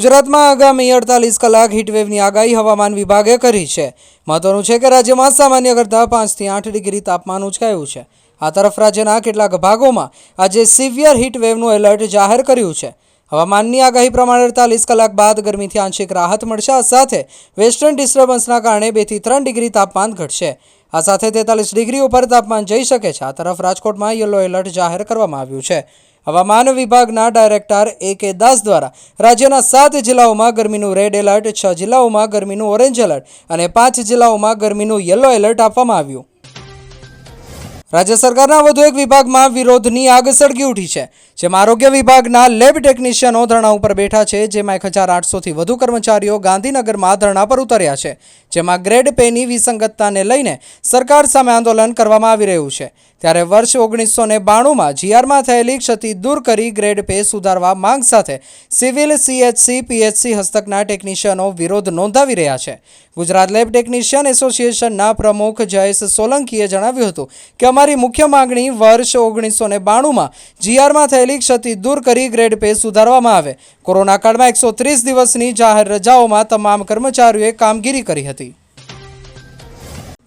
ગુજરાતમાં આગામી અડતાલીસ કલાક હીટવેવની આગાહી હવામાન વિભાગે કરી છે. મહત્વનું છે કે રાજ્યમાં સામાન્ય કરતાં પાંચથી આઠ ડિગ્રી તાપમાન ઉંચકાયું છે. આ તરફ રાજ્યના કેટલાક ભાગોમાં આજે સિવિયર હીટવેવનું એલર્ટ જાહેર કર્યું છે. હવામાનની આગાહી પ્રમાણે અડતાલીસ કલાક બાદ ગરમીથી આંશિક રાહત મળશે. આ સાથે વેસ્ટર્ન ડિસ્ટર્બન્સના કારણે બેથી ત્રણ ડિગ્રી તાપમાન ઘટશે. આ સાથે તેતાલીસ ડિગ્રી ઉપર તાપમાન જઈ શકે છે. આ તરફ રાજકોટમાં યલો એલર્ટ જાહેર કરવામાં આવ્યું છે. હવામાન વિભાગના ડાયરેક્ટર એ કે દાસ દ્વારા રાજ્યના સાત જિલ્લાઓમાં ગરમીનું રેડ એલર્ટ, છ જિલ્લાઓમાં ગરમીનું ઓરેન્જ એલર્ટ અને પાંચ જિલ્લાઓમાં ગરમીનું યલો એલર્ટ આપવામાં આવ્યું. રાજ્ય સરકારના વધુ એક વિભાગમાં વિરોધની આગ સળગી ઉઠી છે. જેમાં આરોગ્ય વિભાગના લેબ ટેકનિશિયનો ધરણા ઉપર બેઠા છે, જેમાં એક હજાર આઠસોથી વધુ કર્મચારીઓ ગાંધીનગરમાં ધરણા પર ઉતર્યા છે, જેમાં ગ્રેડ પેની વિસંગતતાને લઈને સરકાર સામે આંદોલન કરવામાં આવી રહ્યું છે. ત્યારે વર્ષ ઓગણીસો ને બાણુંમાં જીઆરમાં થયેલી ક્ષતિ દૂર કરી ગ્રેડ પે સુધારવા માંગ સાથે સિવિલ સીએચસી, પીએચસી હસ્તકના ટેકનિશિયનો વિરોધ નોંધાવી રહ્યા છે. ગુજરાત લેબ ટેકનિશિયન એસોસિએશનના પ્રમુખ જયેશ સોલંકીએ જણાવ્યું હતું કે અમારી મુખ્ય માંગણી વર્ષ ઓગણીસો ને બાણુંમાં જીઆરમાં થયેલી ક્ષતિ દૂર કરી ગ્રેડ પે સુધારવામાં આવે. કોરોના કાળમાં એકસો ત્રીસ દિવસની જાહેર રજાઓમાં તમામ કર્મચારીઓએ કામગીરી કરી હતી.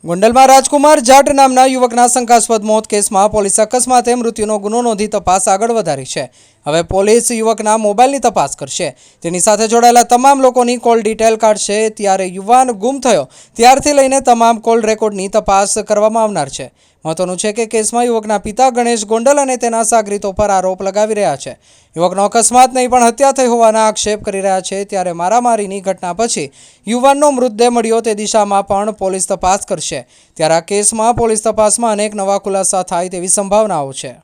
ગોંડલમાં રાજકુમાર જાટ નામના યુવકના શંકાસ્પદ મોત કેસમાં પોલીસ અકસ્માતે મૃત્યુનો ગુનો નોંધી તપાસ આગળ વધારી છે. હવે પોલીસ યુવકના મોબાઈલની તપાસ કરશે. તેની સાથે જોડાયેલા તમામ લોકોની કોલ ડિટેલ કાઢશે. ત્યારે યુવાન ગુમ થયો. ત્યારથી લઈને તમામ કોલ રેકોર્ડની તપાસ કરવામાં આવનાર છે. મહત્વનું છે કે કેસમાં યુવકના પિતા ગણેશ ગોંડલ અને તેના સાગરીતો પર આરોપ લગાવી રહ્યા છે. યુવકનો અકસ્માત નહીં, પણ હત્યા થઈ હોવાના આક્ષેપ કરી રહ્યા છે. ત્યારે મારામારીની ઘટના પછી યુવાનનો મૃતદેહ મળ્યો તે દિશામાં પણ પોલીસ તપાસ કરશે. ત્યારે આ કેસમાં પોલીસ તપાસમાં અનેક નવા ખુલાસા થાય તેવી સંભાવનાઓ છે.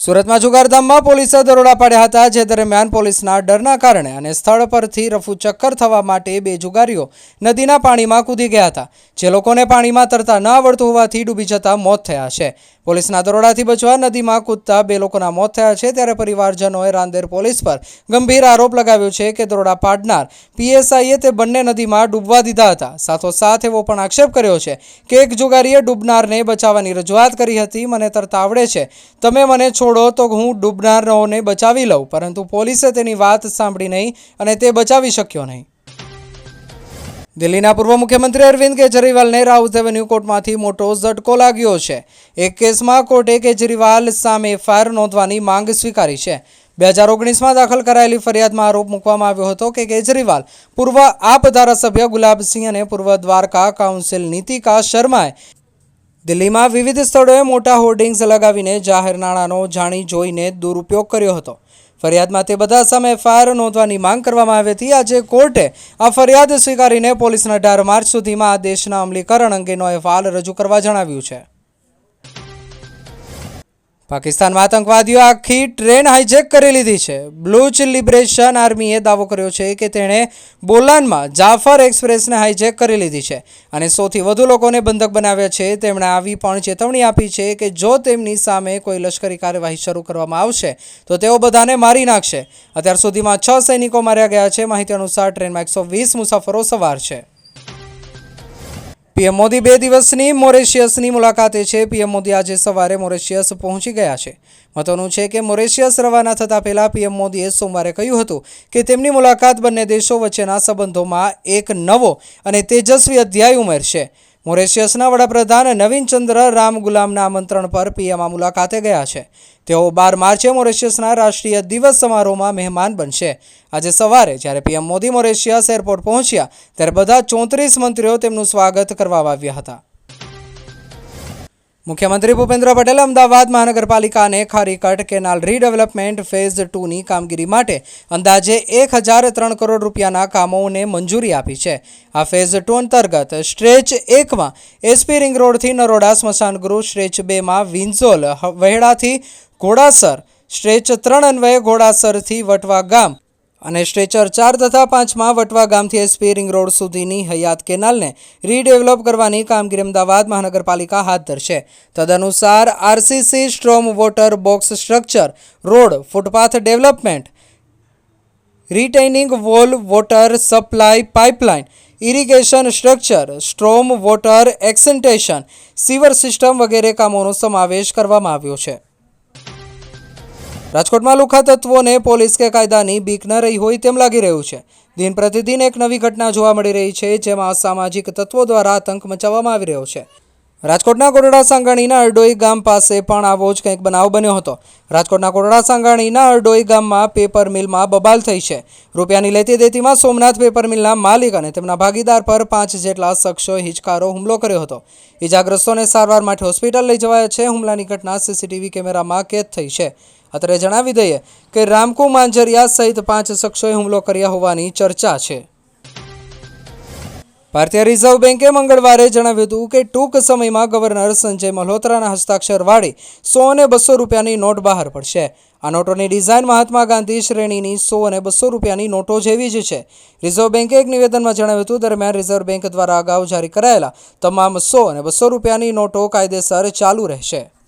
સુરતમાં જુગારધામમાં પોલીસે દરોડા પાડ્યા હતા, જે દરમિયાન પોલીસના ડરના કારણે અને સ્થળ પરથી રફુ ચક્કર થવા માટે બે જુગારીઓ નદીના પાણીમાં કૂદી ગયા હતા. જે લોકોને પાણીમાં તરતા ન આવડતું હોવાથી ડૂબી જતા મોત થયા છે. પોલીસના દરોડાથી બચવા નદીમાં કૂદતા બે લોકોના મોત થયા છે. ત્યારે પરિવારજનોએ રાંદેર પોલીસ પર ગંભીર આરોપ લગાવ્યો છે કે દરોડા પાડનાર પીએસઆઈએ તે બંને નદીમાં ડૂબવા દીધા હતા. સાથોસાથ એવો પણ આક્ષેપ કર્યો છે કે એક જુગારીએ ડૂબનારને બચાવવાની રજૂઆત કરી હતી. મને તરતા આવડે છે. તમે મને છોડો તો હું ડૂબનારને બચાવી લઉં. પરંતુ પોલીસે તેની વાત સાંભળી નહીં અને તે બચાવી શક્યો નહીં. દિલ્હીના પૂર્વ મુખ્યમંત્રી અરવિંદ કેજરીવાલને રાઉત એવન્યુ કોર્ટમાંથી મોટો ઝટકો લાગ્યો છે. એક કેસમાં કોર્ટે કેજરીવાલ સામે ફાયર નોંધવાની માંગ સ્વીકારી છે. બે હજાર ઓગણીસમાં દાખલ કરાયેલી ફરિયાદમાં આરોપ મૂકવામાં આવ્યો હતો કે કેજરીવાલ પૂર્વ આપ ધારાસભ્ય ગુલાબસિંહ અને પૂર્વ દ્વારકા કાઉન્સિલ નીતિકા શર્માએ દિલ્હીમાં વિવિધ સ્થળોએ મોટા હોર્ડિંગ્સ લગાવીને જાહેર નાણાંનો જાણી જોઈને દુરુપયોગ કર્યો હતો. ફરિયાદમાં તે બધા સામે એફઆઈઆર નોંધવાની માંગ કરવામાં આવી હતી. આજે કોર્ટે આ ફરિયાદ સ્વીકારીને પોલીસના અઢાર માર્ચ સુધીમાં આ દેશના અમલીકરણ અંગેનો અહેવાલ રજૂ કરવા જણાવ્યું છે. પાકિસ્તાનમાં આતંકવાદીઓ આખી ટ્રેન હાઇજેક કરી લીધી છે. બ્લુચ લિબરેશન આર્મીએ દાવો કર્યો છે કે તેણે બોલાનમાં જાફર એક્સપ્રેસને હાઇજેક કરી લીધી છે અને સૌથી વધુ લોકોને બંધક બનાવ્યા છે. તેમણે આવી પણ ચેતવણી આપી છે કે જો તેમની સામે કોઈ લશ્કરી કાર્યવાહી શરૂ કરવામાં આવશે, તો તેઓ બધાને મારી નાખશે. અત્યાર સુધીમાં છ સૈનિકો માર્યા ગયા છે. માહિતી અનુસાર ટ્રેનમાં એકસો વીસ મુસાફરો સવાર છે. પીએમ મોદી બે દિવસની મોરેશિયસની મુલાકાતે છે. પીએમ મોદી આજે સવારે મોરેશિયસ પહોંચી ગયા છે. મહત્વનું છે કે મોરેશિયસ રવાના થતાં પહેલાં પીએમ મોદીએ સોમવારે કહ્યું હતું કે તેમની મુલાકાત બંને દેશો વચ્ચેના સંબંધોમાં એક નવો અને તેજસ્વી અધ્યાય ઉમેરશે. મોરેશિયસના વડાપ્રધાન નવીનચંદ્ર રામ ગુલામના આમંત્રણ પર પીએમ મુલાકાતે ગયા છે. તેઓ બાર માર્ચે મોરેશિયસના રાષ્ટ્રીય દિવસ સમારોહમાં મહેમાન બનશે. આજે સવારે જ્યારે પીએમ મોદી મોરેશિયસ એરપોર્ટ પહોંચ્યા, ત્યારે બધા ચોત્રીસ મંત્રીઓ તેમનું સ્વાગત કરવા આવ્યા હતા. મુખ્યમંત્રી ભૂપેન્દ્ર પટેલે અમદાવાદ મહાનગરપાલિકાને ખારીકટ કેનાલ રીડેવલપમેન્ટ ફેઝ ટુની કામગીરી માટે અંદાજે એક હજાર ત્રણ કરોડ રૂપિયાના કામોને મંજૂરી આપી છે. આ ફેઝ ટુ અંતર્ગત સ્ટ્રેચ એકમાં એસપી રિંગ રોડથી નરોડા સ્મશાન ગૃહ, સ્ટ્રેચ બેમાં વિંઝોલ વહેડાથી ઘોડાસર, સ્ટ્રેચ ત્રણ અન્વયે ઘોડાસરથી વટવા ગામ અને સ્ટ્રેચર ચાર તથા પાંચમાં વટવા ગામથી એસપી રિંગ રોડ સુધીની હયાત કેનાલને રીડેવલપ કરવાની કામગીરી અમદાવાદ મહાનગરપાલિકા હાથ ધરશે. તદનુસાર RCC storm water box structure, road footpath development, retaining wall water supply pipeline, irrigation structure, storm water extension, sewer system વગેરે કામોનો સમાવેશ કરવામાં આવ્યો છે. રાજકોટમાં લુખા તત્વોને પોલીસ કે કાયદાની બીક ન રહી હોય તેમ લાગી રહ્યું છે. દિન પ્રતિદિન એક નવી ઘટના જોવા મળી રહી છે, જેમાં અસામાજિક તત્વો દ્વારા આતંક મચાવવામાં આવી રહ્યો છે. રાજકોટના કોટડા સાંગાણીના અરડોઈ ગામ પાસે પણ આવો જ કંઈક બનાવ બન્યો હતો. રાજકોટના કોટડા સાંગાણીના અરડોઈ ગામમાં પેપર મિલમાં બબાલ થઈ છે. રૂપિયાની લેતી દેતીમાં સોમનાથ પેપર મિલના માલિક અને તેમના ભાગીદાર પર પાંચ જેટલા શખ્સોએ હિચકારો હુમલો કર્યો હતો. ઇજાગ્રસ્તોને સારવાર માટે હોસ્પિટલ લઈ જવાયા છે. હુમલાની ઘટના સીસીટીવી કેમેરામાં કેદ થઈ છે. અત્રે જણાવી દઈએ કે રામકુ માંજરિયા સહિત પાંચ શખ્સોએ હુમલો કર્યા હોવાની ચર્ચા છે. ભારતીય રિઝર્વ બેન્કે મંગળવારે જણાવ્યું હતું કે ટૂંક સમયમાં ગવર્નર સંજય મલ્હોત્રાના હસ્તાક્ષરવાળી સો અને બસો રૂપિયાની નોટ બહાર પડશે. આ નોટોની ડિઝાઇન મહાત્મા ગાંધી શ્રેણીની સો અને બસો રૂપિયાની નોટો જેવી જ છે. રિઝર્વ બેન્કે એક નિવેદનમાં જણાવ્યું હતું, દરમિયાન રિઝર્વ બેન્ક દ્વારા અગાઉ જારી કરાયેલા તમામ સો અને બસો રૂપિયાની નોટો કાયદેસર ચાલુ રહેશે.